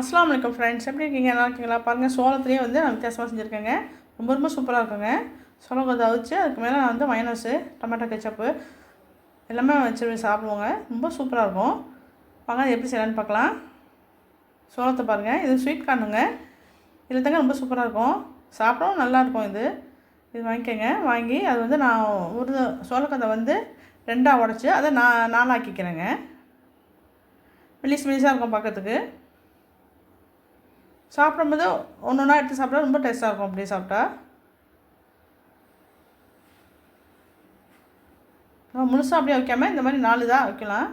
அஸ்லாம் வலைக்கம் ஃப்ரெண்ட்ஸ் எப்படி இருக்கீங்க? நல்லா இருக்கீங்களா? பாருங்கள் சோளத்துலேயே வந்து நான் வித்தியாசமாக செஞ்சுருக்கேங்க. ரொம்ப ரொம்ப சூப்பராக இருக்குங்க. சோளம் கொஞ்சம் அவிச்சு அதுக்கு மேலே நான் வந்து மைனஸு டொமேட்டோ கெச்சப்பு எல்லாமே வச்சு சாப்பிடுவோங்க. ரொம்ப சூப்பராக இருக்கும். வாங்க அது எப்படி செய்யலான்னு பார்க்கலாம். சோளத்தை பாருங்கள் இது ஸ்வீட் கார்னுங்க இதில் தாங்க ரொம்ப சூப்பராக இருக்கும். சாப்பிடவும் நல்லாயிருக்கும் இது. இது வாங்கிக்கோங்க. வாங்கி அது வந்து நான் ஒரு சோளக்கத்தை வந்து ரெண்டாக உடச்சி அதை நான் நாளாக்கிக்கிறேங்க. மெலிஸ் மெலிஸாக இருக்கும் பார்க்கறதுக்கு. சாப்பிடும்போது ஒன்று ஒன்றா எடுத்து சாப்பிட்டா ரொம்ப டேஸ்ட்டாக இருக்கும் அப்படியே சாப்பிட்டா. முழுசாக அப்படியே வைக்காமல் இந்த மாதிரி நாலு தான் வைக்கலாம்.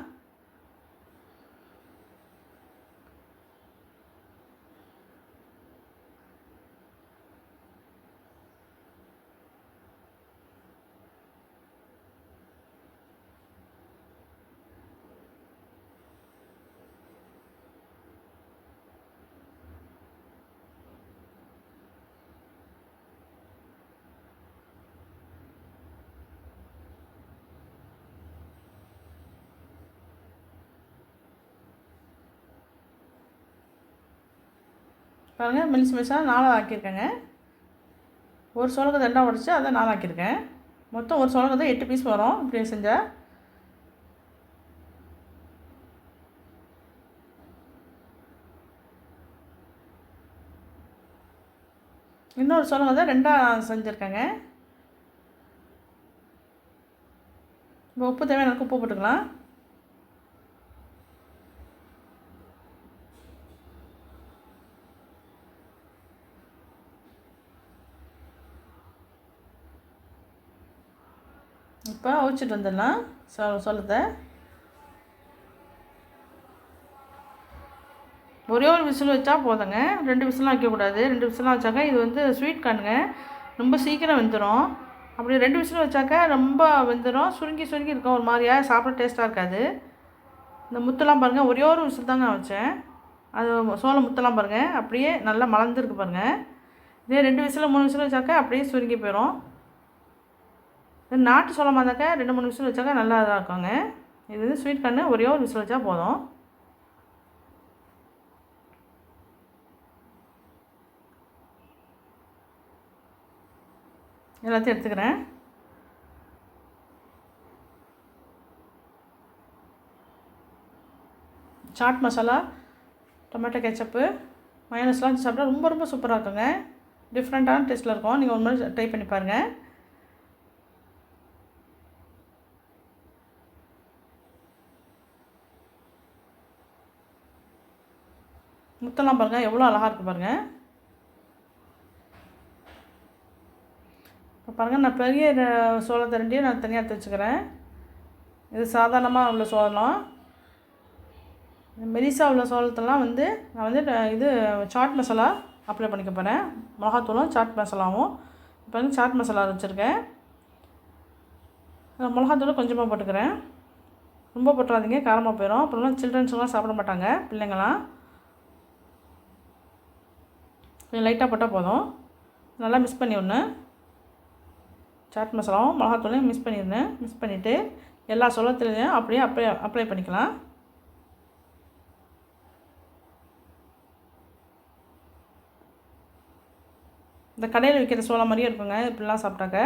பாருங்கள் மெலிசு மெலிசாக நாலாக ஆக்கியிருக்கேங்க. ஒரு சோளக்கத்தை ரெண்டாக உடச்சி அதை நாலாக்கியிருக்கேன் மொத்தம் ஒரு சோளக்கத்தை எட்டு பீஸ் வரும் இப்படி செஞ்சால் இன்னொரு சோளக்கத்தை ரெண்டாக செஞ்சுருக்கேங்க. இப்போ உப்பு தேவையான உப்பு போட்டுக்கலாம். இப்போ அவிச்சிட்டு வந்துடலாம். சொ சொல்லுத. ஒரே ஒரு விசில் வச்சா போதுங்க. ரெண்டு விசிலாம் வைக்கக்கூடாது. ரெண்டு விசிலாம் வச்சாக்க இது வந்து ஸ்வீட் கார்னுங்க ரொம்ப சீக்கிரம் வெந்துடும் அப்படி ரெண்டு விசில் வச்சாக்க ரொம்ப வெந்துடும் சுருங்கி சுருங்கி இருக்கும். ஒரு மாதிரியா சாப்பிட டேஸ்ட்டாக இருக்காது. இந்த முத்தெல்லாம் பாருங்கள் ஒரே ஒரு விசில் தாங்க வச்சேன் அது சோளம் முத்தெல்லாம் பாருங்கள் அப்படியே நல்லா மலர்ந்துருக்கு பாருங்கள் இதே ரெண்டு விசில் மூணு விசில் வச்சாக்க அப்படியே சுருங்கி போயிடும் நாட்டு சோளமாக இருந்தாக்கா ரெண்டு மூணு விசில் வச்சாக்கா நல்லா இதாக இருக்குங்க. இது வந்து ஸ்வீட் கண்ணு ஒரே ஒரு விசில் வச்சா போதும். எல்லாத்தையும் எடுத்துக்கிறேன். சாட் மசாலா டொமேட்டோ கெச்சப்பு மயனஸ்லாம் சாப்பிட்டா ரொம்ப ரொம்ப சூப்பராக இருக்குங்க. டிஃப்ரெண்ட்டான டேஸ்ட்டில் இருக்கும். நீங்கள் ஒரு மாதிரி ட்ரை பண்ணி பாருங்கள் முத்தெல்லாம் பாருங்கள் எவ்வளோ அழகாக இருக்குது பாருங்கள் இப்போ பாருங்கள் நான் பெரிய சோளத்தை ரெண்டையும் நான் தனியாக எடுத்து வச்சுக்கிறேன். இது சாதாரணமாக உள்ள சோளம். மெலிசா உள்ள சோளத்தெல்லாம் வந்து நான் வந்து இது சாட் மசாலா அப்ளை பண்ணிக்க போகிறேன் மிளகாத்தூளும் சாட் மசாலாவும். இப்போ வந்து சாட் மசாலா வச்சுருக்கேன். மிளகாத்தூளும் கொஞ்சமாக போட்டுக்கிறேன். ரொம்ப போட்டுறாதீங்க காரமாக போயிடும் அப்புறம்லாம் சில்ட்ரன்ஸ்லாம் சாப்பிட மாட்டாங்க பிள்ளைங்களாம் கொஞ்சம் லைட்டாக போட்டால் போதும். நல்லா மிக்ஸ் பண்ணி சாட் மசாலாவும் மிளகாத்தூளையும் மிக்ஸ் பண்ணிடுனேன் மிக்ஸ் பண்ணிவிட்டு எல்லா சோளத்துலேயும் அப்படியே அப்ளை அப்ளை பண்ணிக்கலாம். இந்த கடையில் விற்கிற சோளம் மாதிரியே இருக்குங்க இப்படிலாம் சாப்பிட்டாக்க.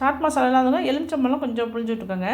சாட் மசாலா இல்லாதவங்க எலுமிச்சம்பழம் கொஞ்சம் புளிஞ்சு விட்டுக்கோங்க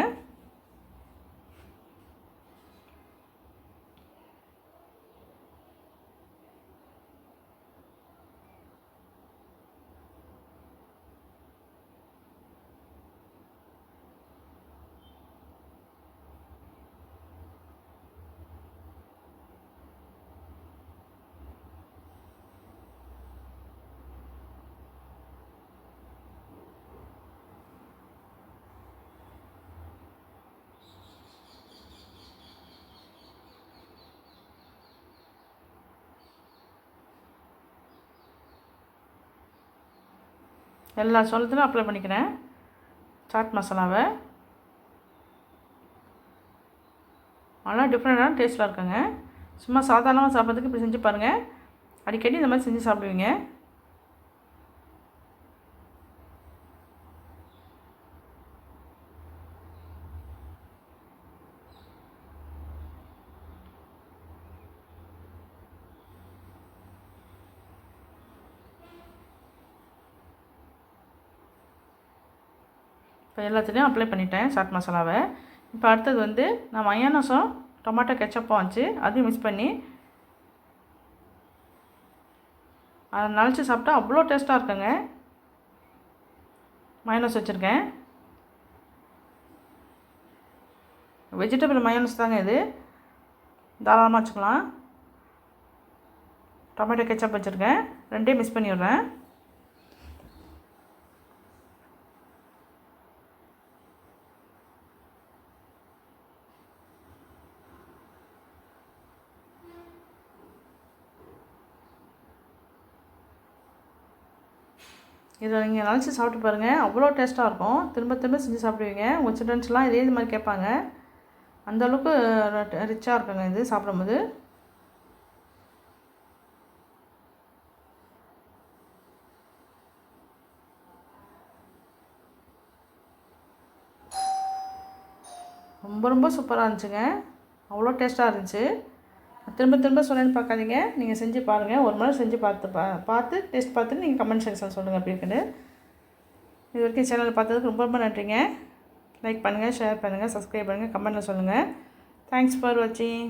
எல்லா சோளத்துலையும் அப்ளை பண்ணிக்கிறேன். சாட் மசாலாவை நல்லா டிஃப்ரெண்ட்டான டேஸ்ட்டில் இருக்குங்க. சும்மா சாதாரணமாக சாப்பிட்றதுக்கு இப்படி செஞ்சு பாருங்கள் அடிக்கடி இந்த மாதிரி செஞ்சு சாப்பிடுவீங்க. இப்போ எல்லாத்துலேயும் அப்ளை பண்ணிட்டேன் சாட் மசாலாவை இப்போ அடுத்தது வந்து நான் மயானோஸும் டொமேட்டோ கெச்சப்பும் வச்சு அதையும் மிக்ஸ் பண்ணி அதை நனைச்சி சாப்பிட்டா அவ்வளோ டேஸ்ட்டாக இருக்குங்க. மயோனஸ் வச்சுருக்கேன். வெஜிடபிள் மயோனஸ் தாங்க இது. தாராளமாக வச்சுக்கலாம். டொமேட்டோ கெச்சப் வச்சுருக்கேன். ரெண்டையும் மிக்ஸ் பண்ணிடுறேன். இதை நீங்கள் நினச்சி சாப்பிட்டு பாருங்கள் அவ்வளோ டேஸ்ட்டாக இருக்கும். திரும்ப திரும்ப செஞ்சு சாப்பிடுவீங்க. உங்கள் சில்ட்ரன்ஸ்லாம் இதே இது மாதிரி கேட்பாங்க. அந்தளவுக்கு ரிச்சாக இருக்குங்க இது சாப்பிடும்போது. ரொம்ப ரொம்ப சூப்பராக இருந்துச்சுங்க. அவ்வளோ டேஸ்ட்டாக இருந்துச்சு. திரும்ப திரும்ப சொன்னேன்னு பார்க்காதீங்க. நீங்கள் செஞ்சு பாருங்கள் ஒரு முறை செஞ்சு பார்த்து பா பார்த்து டேஸ்ட் பார்த்துட்டு நீங்கள் கமெண்ட் செக்ஷன் சொல்லுங்கள் அப்படின்னு இது வரைக்கும் சேனல் பார்த்ததுக்கு ரொம்ப ரொம்ப நன்றிங்க. லைக் பண்ணுங்கள் ஷேர் பண்ணுங்கள் சப்ஸ்கிரைப் பண்ணுங்கள் கமெண்ட்டில் சொல்லுங்கள் தேங்க்ஸ் ஃபார் வாட்சிங்